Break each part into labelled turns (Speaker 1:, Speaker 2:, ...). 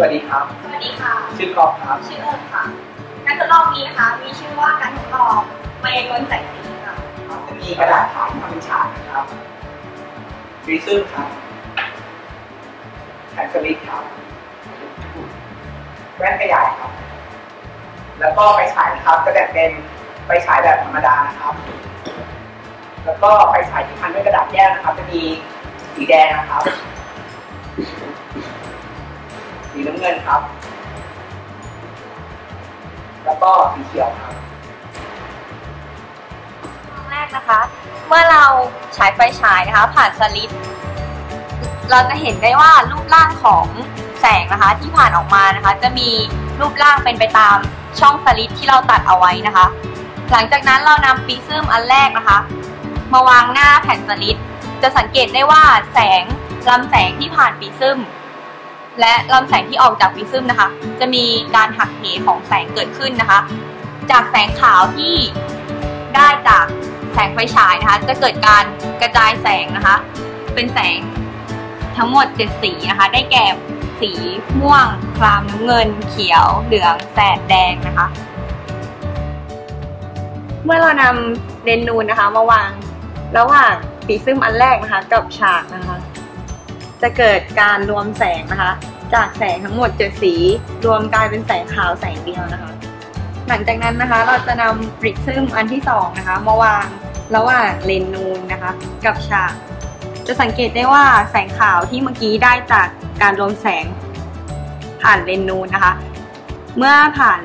Speaker 1: สวัสดีครับ
Speaker 2: สวัสดีค่ะ
Speaker 1: ชื่อกอล์ฟครับ
Speaker 2: ชื่อเอิญค่ะ การทดลองนี้นะคะ มีชื่อว่าการทดลองไมโลนแสงสีค่ะ
Speaker 1: จะมีกระดาษขาวทำเป็นฉากนะครับรีซึมครับแผ่นสลิปครับ แว่นขยายครับ แล้วก็ไฟฉายนะครับ จะแบ่งเป็นไฟฉายแบบธรรมดานะครับ แล้วก็ไฟฉายที่พันด้วยกระดาษแยกนะครับ จะมีสีแดงนะครับ สีน้ำเงินครับ แล้วก็สีเขียวครับ
Speaker 2: ครั้งแรกนะคะ เมื่อเราฉายไฟฉายนะคะ ผ่านสลิดเราจะเห็นได้ว่ารูปร่างของแสงนะคะที่ผ่านออกมานะคะ จะมีรูปร่างเป็นไปตามช่องสลิดที่เราตัดเอาไว้นะคะ หลังจากนั้นเรานำปีซึมอันแรกนะคะ มาวางหน้าแผ่นสลิดจะสังเกตได้ว่าแสงลำแสงที่ผ่านปีซึม และลำแสงที่ออกจากปีซึมนะคะ จะมีการหักเหของแสงเกิดขึ้นนะคะ จากแสงขาวที่ได้จากแสงไฟฉายนะคะ จะเกิดการกระจายแสงนะคะ เป็นแสงทั้งหมดเจ็ดสีนะคะ ได้แก่สีม่วงครามน้ำเงิน เขียว เหลืองแสดแดงนะคะ เมื่อเรานำเลนส์นูนนะคะมาวางระหว่างปีซึมอันแรกนะคะ กับฉากนะคะ จะเกิดการรวมแสงนะคะ จากแสงทั้งหมดเจ็ดสี รวมกลายเป็นแสงขาวแสงเดียวนะคะ หลังจากนั้นนะคะเราจะนำปริซึมอันที่สองนะคะมาวางระหว่างเลนส์นูนนะคะ กับฉาก จะสังเกตได้ว่าแสงขาวที่เมื่อกี้ได้จากการรวมแสงผ่านเลนส์นูนนะคะ เมื่อผ่าน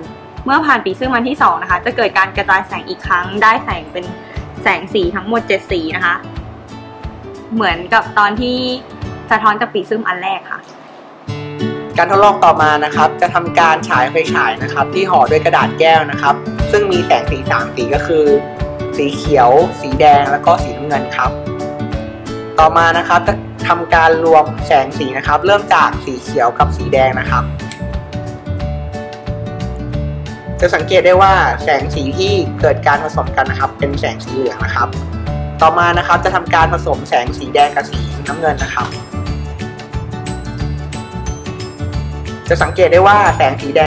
Speaker 2: เมื่อผ่านปีซึมอันที่สองนะคะ จะเกิดการกระจายแสงอีกครั้ง ได้แสงเป็นแสงสีทั้งหมดเจ็ดสีนะคะ เหมือนกับตอนที่ สะท้อนจากปีซึมอันแรกค่ะ
Speaker 1: การทดลองต่อมานะครับ จะทำการฉายไฟฉายนะครับ ที่ห่อด้วยกระดาษแก้วนะครับ ซึ่งมีแสงสีสามสีก็คือ สีเขียว สีแดงแล้วก็สีน้ำเงินครับ ต่อมานะครับจะทำการรวมแสงสีนะครับ เริ่มจากสีเขียวกับสีแดงนะครับจะสังเกตได้ว่าแสงสีที่เกิดการผสมกันนะครับ เป็นแสงสีเหลืองนะครับ ต่อมานะครับจะทำการผสมแสงสีแดงกับสีน้ำเงินนะครับ สังเกตได้ว่าแสงสีแดง